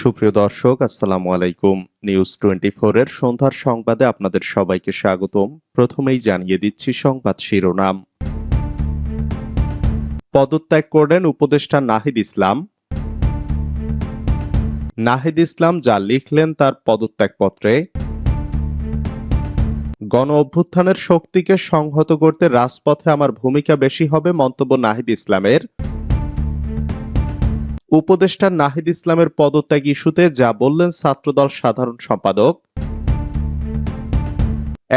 সুপ্রিয় দর্শক, আসসালামু আলাইকুম। নিউজ টোয়েন্টি এর সন্ধ্যার সংবাদে আপনাদের সবাইকে স্বাগতম। প্রথমেই জানিয়ে দিচ্ছি সংবাদ শিরোনাম। পদত্যাগ করলেন উপদেষ্টা নাহিদ ইসলাম। নাহিদ ইসলাম যা লিখলেন তার পদত্যাগপত্রে। গণ অভ্যুত্থানের শক্তিকে সংহত করতে রাজপথে আমার ভূমিকা বেশি হবে মন্তব্য নাহিদ ইসলামের। উপদেষ্টা নাহিদ ইসলামের পদত্যাগ ইস্যুতে যা বললেন ছাত্রদল সাধারণ সম্পাদক।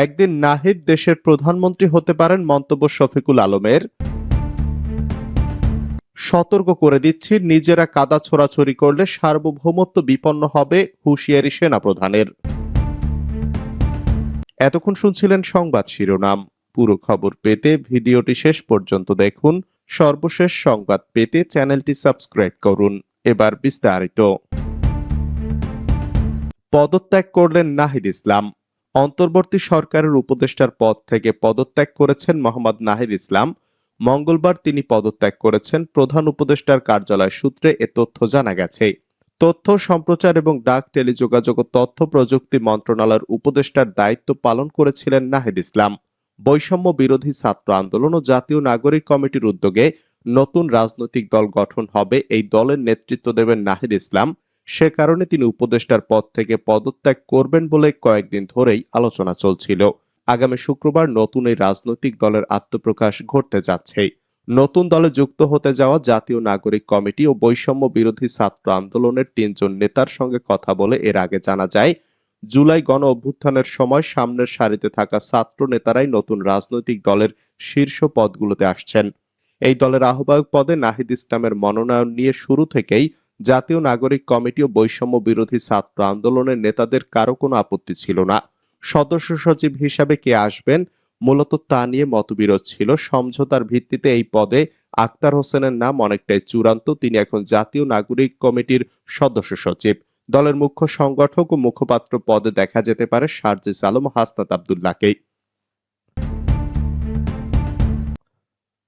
একদিন নাহিদ দেশের প্রধানমন্ত্রী হতে পারেন মন্তব্য শফিকুল আলমের। সতর্ক করে দিচ্ছি, নিজেরা কাদা ছোড়াছড়ি করলে সার্বভৌমত্ব বিপন্ন হবে হুঁশিয়ারি সেনাপ্রধানের। এতক্ষণ শুনছিলেন সংবাদ শিরোনাম। পুরো খবর পেতে ভিডিওটি শেষ পর্যন্ত দেখুন। সর্বশেষ সংবাদ পেতে চ্যানেলটি সাবস্ক্রাইব করুন। এবার বিস্তারিত। পদত্যাগ করলেন নাহিদ ইসলাম। অন্তর্বর্তী সরকারের উপদেষ্টার পদ থেকে পদত্যাগ করেছেন মোহাম্মদ নাহিদ ইসলাম। মঙ্গলবার তিনি পদত্যাগ করেছেন প্রধান উপদেষ্টার কার্যালয় সূত্রে এ তথ্য জানা গেছে। তথ্য, সম্প্রচার এবং ডাক টেলিযোগাযোগ ও তথ্য প্রযুক্তি মন্ত্রণালয়ের উপদেষ্টার দায়িত্ব পালন করেছিলেন নাহিদ ইসলাম। বৈষম্য বিরোধী ছাত্র আন্দোলন ও জাতীয় নাগরিক কমিটির উদ্যোগে নতুন রাজনৈতিক দল গঠন হবে এই দলের নেতৃত্ব দেবেন নাহিদ ইসলাম। সে কারণে তিনি উপদেষ্টার পদ থেকে পদত্যাগ করবেন বলে কয়েকদিন ধরেই আলোচনা চলছিল। আগামী শুক্রবার নতুন এই রাজনৈতিক দলের আত্মপ্রকাশ ঘটতে যাচ্ছে। নতুন দলে যুক্ত হতে যাওয়া জাতীয় নাগরিক কমিটি ও বৈষম্য বিরোধী ছাত্র আন্দোলনের তিনজন নেতার সঙ্গে কথা বলে এর আগে জানা যায় জুলাই গণ অভ্যুত্থানের সময় সামনের সারিতে থাকা ছাত্র নেতারাই নতুন রাজনৈতিক দলের শীর্ষ পদগুলোতে আসছেন। এই দলের আহ্বায়ক পদে নাহিদ ইসলামের মনোনয়ন নিয়ে শুরু থেকেই জাতীয় নাগরিক কমিটি ও বৈষম্য বিরোধী ছাত্র আন্দোলনের নেতাদের কারও কোনো আপত্তি ছিল না। সদস্য সচিব হিসাবে কে আসবেন, মূলত তা নিয়ে মতবিরোধ ছিল। সমঝোতার ভিত্তিতে এই পদে আক্তার হোসেনের নাম অনেকটাই চূড়ান্ত। তিনি এখন জাতীয় নাগরিক কমিটির সদস্য সচিব। দলের মুখ্য সংগঠক ও মুখপাত্র পদে দেখা যেতে পারে সার্জিস আলম, হাসনাত আবদুল্লাহকেই।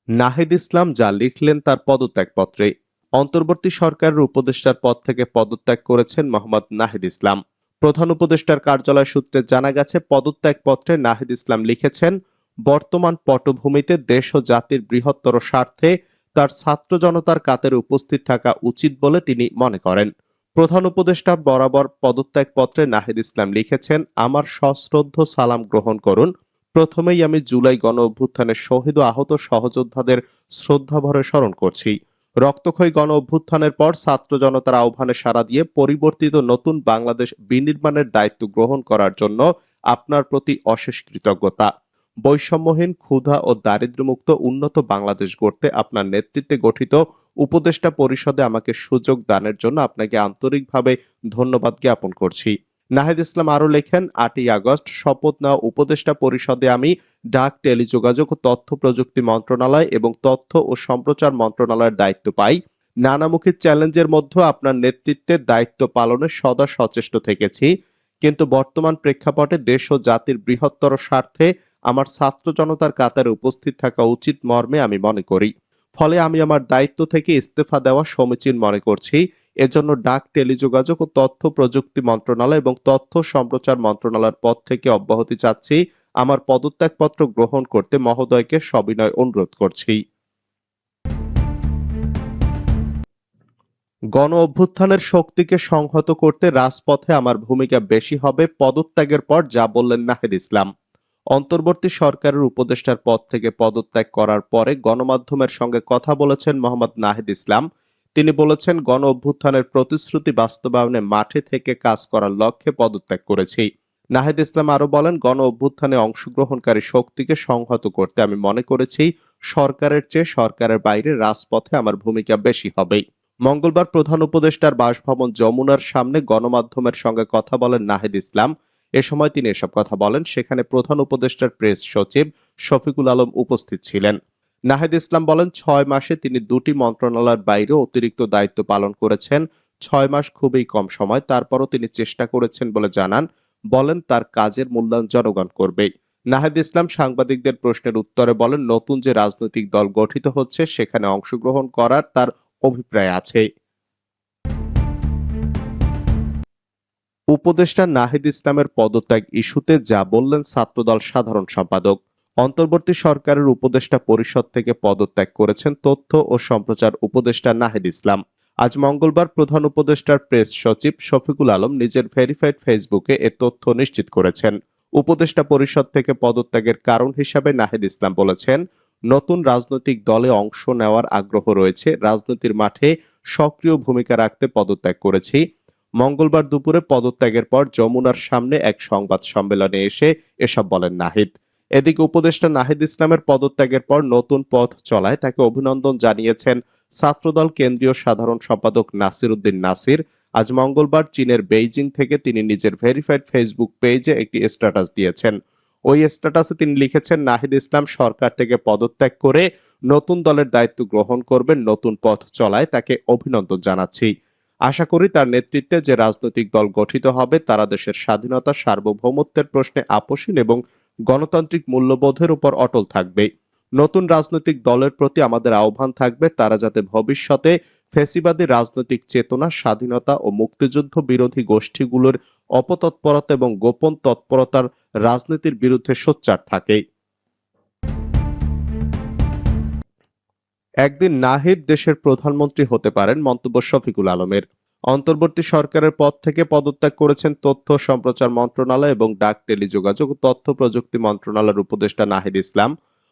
নাহিদ ইসলাম যা লিখলেন তার পদত্যাগপত্রে। অন্তর্বর্তী সরকারের উপদেষ্টার পদ থেকে পদত্যাগ করেছেন মোহাম্মদ নাহিদ ইসলাম। প্রধান উপদেষ্টার কার্যালয় সূত্রে জানা গেছে, পদত্যাগপত্রে নাহিদ ইসলাম লিখেছেন, বর্তমান পটভূমিতে দেশ ও জাতির বৃহত্তর স্বার্থে তার ছাত্র জনতার কাতারে উপস্থিত থাকা উচিত বলে তিনি মনে করেন। প্রধান উপদেষ্টা বরাবর পদত্যাগপত্রে নাহিদ ইসলাম লিখেছেন, আমার সশ্রদ্ধ সালাম গ্রহণ করুন। প্রথমেই আমি জুলাই গণ অভ্যুত্থানের শহীদ ও আহত সহযোদ্ধাদের শ্রদ্ধাভরে স্মরণ করছি। রক্তক্ষয়ী গণ অভ্যুত্থানের পর ছাত্র জনতার আহ্বানে সাড়া দিয়ে পরিবর্তিত নতুন বাংলাদেশ বিনির্মাণের দায়িত্ব গ্রহণ করার জন্য আপনার প্রতি অশেষ কৃতজ্ঞতা। বৈষম্যহীন, ক্ষুধা ও দারিদ্র্যমুক্ত, উন্নত বাংলাদেশ গড়তে আপনার নেতৃত্বে গঠিত উপদেষ্টা পরিষদে আমাকে সুযোগ দানের জন্য আপনাকে আন্তরিকভাবে ধন্যবাদ জ্ঞাপন করছি। নাহিদ ইসলাম আরও লেখেন, আটই আগস্ট, শপথ নেওয়া উপদেষ্টা পরিষদে আমি ডাক, টেলিযোগাযোগ, তথ্য প্রযুক্তি মন্ত্রণালয় এবং তথ্য ও সম্প্রচার মন্ত্রণালয়ের দায়িত্ব পাই। নানামুখী চ্যালেঞ্জের মধ্যে আপনার নেতৃত্বে দায়িত্ব পালনে সদা সচেষ্ট থেকেছি। কিন্তু বর্তমান প্রেক্ষাপটে দেশ ও জাতির বৃহত্তর স্বার্থে আমার ছাত্র জনতার কাতারে উপস্থিত থাকা উচিত মর্মে আমি মনে করি। ফলে আমি আমার দায়িত্ব থেকে ইস্তফা দেওয়া সমীচীন মনে করছি। এজন্য ডাক, টেলিযোগাযোগ ও তথ্য প্রযুক্তি মন্ত্রণালয় এবং তথ্য সম্প্রচার মন্ত্রণালয়ের পদ থেকে অব্যাহতি চাচ্ছি। আমার পদত্যাগপত্র গ্রহণ করতে মহোদয়কে সবিনয় অনুরোধ করছি। গণ অভ্যুত্থানের শক্তিকে সংহত করতে রাজপথে আমার ভূমিকা বেশি হবে, পদত্যাগের পর যা বললেন নাহিদ ইসলাম। অন্তর্বর্তী সরকারের উপদেষ্টার পদ থেকে পদত্যাগ করার পরে গণমাধ্যমের সঙ্গে কথা বলেছেন মোহাম্মদ নাহিদ ইসলাম। তিনি বলেছেন, গণ অভ্যুত্থানের প্রতিশ্রুতি বাস্তবায়নে মাঠে থেকে কাজ করার লক্ষ্যে পদত্যাগ করেছি। নাহিদ ইসলাম আরও বলেন, গণ অভ্যুত্থানে অংশগ্রহণকারী শক্তিকে সংহত করতে আমি মনে করেছি, সরকারের চেয়ে সরকারের বাইরে রাজপথে আমার ভূমিকা বেশি হবে মঙ্গলবার প্রধান উপদেষ্টার বাসভবন যমুনার সামনে গণমাধ্যমের সঙ্গে কথা বলেন নাহিদ ইসলাম। এ সময় তিনি এসব কথা বলেন। সেখানে প্রধান উপদেষ্টার প্রেস সচিব শফিকুল আলম উপস্থিত ছিলেন। নাহিদ ইসলাম বলেন, ছয় মাসে তিনি দুটি মন্ত্রণালয়ের বাইরে অতিরিক্ত দায়িত্ব পালন করেছেন। ছয় মাস খুবই কম সময়, তারপরও তিনি চেষ্টা করেছেন বলে জানান। বলেন, তার কাজের মূল্যায়ন জনগণ করবে। নাহিদ ইসলাম সাংবাদিকদের প্রশ্নের উত্তরে বলেন, নতুন যে রাজনৈতিক দল গঠিত হচ্ছে, সেখানে অংশগ্রহণ করার তার অভিপ্রায় আছে। উপদেষ্টা নাহিদ ইসলামের পদত্যাগ ইস্যুতে যা বললেন ছাত্রদল সাধারণ সম্পাদক। অন্তর্বর্তী সরকারের উপদেষ্টা পরিষদ থেকে পদত্যাগ করেছেন তথ্য ও সম্প্রচার উপদেষ্টা নাহিদ ইসলাম। আজ মঙ্গলবার প্রধান উপদেষ্টার প্রেস সচিব শফিকুল আলম নিজের ভেরিফাইড ফেসবুকে এ তথ্য নিশ্চিত করেছেন। উপদেষ্টা পরিষদ থেকে পদত্যাগের কারণ হিসাবে নাহিদ ইসলাম বলেছেন নতুন রাজনৈতিক দলে অংশ নেওয়ার আগ্রহ রয়েছে। রাজনীতির মাঠে সক্রিয় ভূমিকা রাখতে পদত্যাগ করেছি। মঙ্গলবার দুপুরে পদত্যাগের পর যমুনার সামনে এক সংবাদ সম্মেলনে এসে এসব বলেন নাহিদ। এদিকে উপদেষ্টা নাহিদ ইসলামের পদত্যাগের পর নতুন পথ চলায় তাকে অভিনন্দন জানিয়েছেন ছাত্রদল কেন্দ্রীয় সাধারণ সম্পাদক নাসির উদ্দিন নাসির। আজ মঙ্গলবার চীনের বেইজিং থেকে তিনি নিজের ভেরিফাইড ফেসবুক পেজে একটি স্ট্যাটাস দিয়েছেন। ওই স্ট্যাটাসে তিনি লিখেছেন, নাহিদ ইসলাম সরকার থেকে পদত্যাগ করে নতুন দলের দায়িত্ব গ্রহণ করবেন, নতুন পথ চলায় তাকে অভিনন্দন জানাচ্ছি। আশা করি তার নেতৃত্বে যে রাজনৈতিক দল গঠিত হবে, তারা দেশের স্বাধীনতা, সার্বভৌমত্বের প্রশ্নে আপোষীন এবং গণতান্ত্রিক মূল্যবোধের উপর অটল থাকবে। নতুন রাজনৈতিক দলের প্রতি আমাদের আহ্বান থাকবে, তারা যাতে ভবিষ্যতে ফেসিবাদী রাজনৈতিক চেতনা, স্বাধীনতা ও মুক্তিযুদ্ধ বিরোধী গোষ্ঠীগুলোর অপতৎপরতা এবং গোপন তৎপরতার রাজনীতির বিরুদ্ধে সোচ্চার থাকে। একদিন নাহিদ দেশের প্রধানমন্ত্রী হতে পারেন মন্তব্য শফিকুল আলমের। অন্তর্বর্তী সরকারের পদ থেকে পদত্যাগ করেছেন তথ্য সম্প্রচার মন্ত্রণালয় এবং ডাক টেলিযোগাযোগ তথ্য প্রযুক্তি মন্ত্রণালয়ের উপদেষ্টা নাহিদ ইসলাম।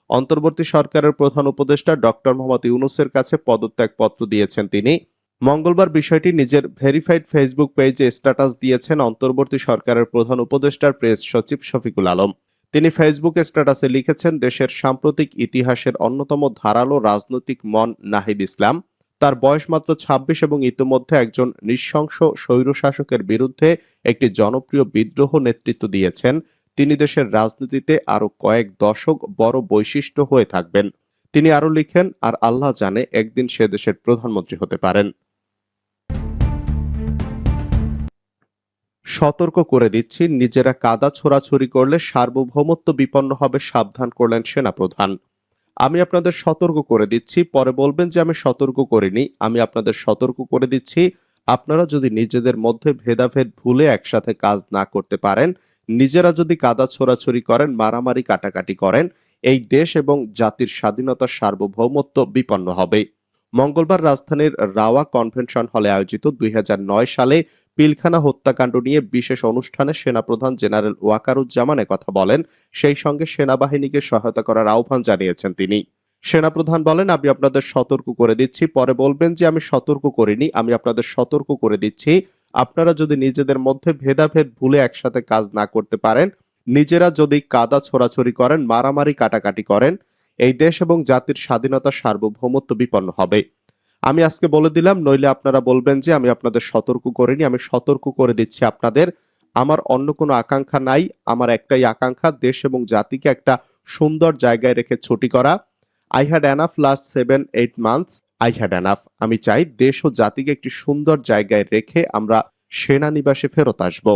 অন্তর্বর্তী সরকারের প্রধান উপদেষ্টা ডক্টর মোহাম্মদ ইউনুসের কাছে পদত্যাগ পত্র দিয়েছেন তিনি। মঙ্গলবার বিষয়টি নিজের ভেরিফাইড ফেসবুক পেজে স্ট্যাটাস দিয়েছেন অন্তর্বর্তী সরকারের প্রধান উপদেষ্টার প্রেস সচিব শফিকুল আলম। তিনি ফেসবুক স্ট্যাটাসে লিখেছেন, দেশের সাম্প্রতিক ইতিহাসের অন্যতম ধারালো রাজনৈতিক মন নাহিদ ইসলাম। তার বয়স মাত্র ছাব্বিশ এবং ইতোমধ্যে একজন নৃশংস স্বৈরশাসকের বিরুদ্ধে একটি জনপ্রিয় বিদ্রোহ নেতৃত্ব দিয়েছেন। তিনি দেশের রাজনীতিতে আরও কয়েক দশক বড় বৈশিষ্ট্য হয়ে থাকবেন। তিনি আরও লিখেন, আর আল্লাহ জানে একদিন সে দেশের প্রধানমন্ত্রী হতে পারেন। সতর্ক করে দিচ্ছি, নিজেরা কাদা ছোড়াছুরি করলে সার্বভৌমত্ব বিপন্ন হবে, সাবধান করলেন সেনাপ্রধান। আমি আপনাদের সতর্ক করে দিচ্ছি, পরে বলবেন যে আমি সতর্ক করিনি। আমি আপনাদের সতর্ক করে দিচ্ছি, আপনারা যদি নিজেদের মধ্যে ভেদাভেদ ভুলে একসাথে কাজ না করতে পারেন নিজেরা যদি কাদা ছোড়াছুরি করেন, মারামারি কাটাকাটি করেন, এই দেশ এবং জাতির স্বাধীনতার সার্বভৌমত্ব বিপন্ন হবে। মঙ্গলবার রাজধানীর রাওয়া কনভেনশন হলে আয়োজিত দুই হাজার নয় সালে পিলখানা হত্যাকাণ্ড নিয়ে বিশেষ অনুষ্ঠানে সেনাপ্রধান জেনারেল ওয়াকারুজ্জামান কথা বলেন। সেই সঙ্গে সেনাবাহিনীকে সহায়তা করার আহ্বান জানিয়েছেন তিনি। সেনাপ্রধান বলেন, আমি আপনাদের সতর্ক করে দিচ্ছি। পরে বলবেন যে, আমি সতর্ক করিনি। আমি আপনাদের সতর্ক করে দিচ্ছি। আপনারা যদি নিজেদের মধ্যে ভেদাভেদ ভুলে একসাথে কাজ না করতে পারেন, নিজেরা যদি কাদা ছোড়াছড়ি করেন, মারামারি কাটাকাটি করেন, এই দেশ এবং জাতির স্বাধীনতা সার্বভৌমত্ব বিপন্ন হবে। আমি আজকে বলে দিলাম, নইলে আপনারা বলবেন যে আমি আপনাদের সতর্ক করিনি, আমি সতর্ক করে দিচ্ছি আপনাদের। আমার অন্য কোনো আকাঙ্ক্ষা নাই, আমার একটাই আকাঙ্ক্ষা, দেশ এবং জাতিকে একটা সুন্দর জায়গায় রেখে ছুটি করা। I had enough last seven eight months I had enough আমি চাই দেশ ও জাতিকে একটি সুন্দর জায়গায় রেখে আমরা সেনানিবাসে ফেরত আসব।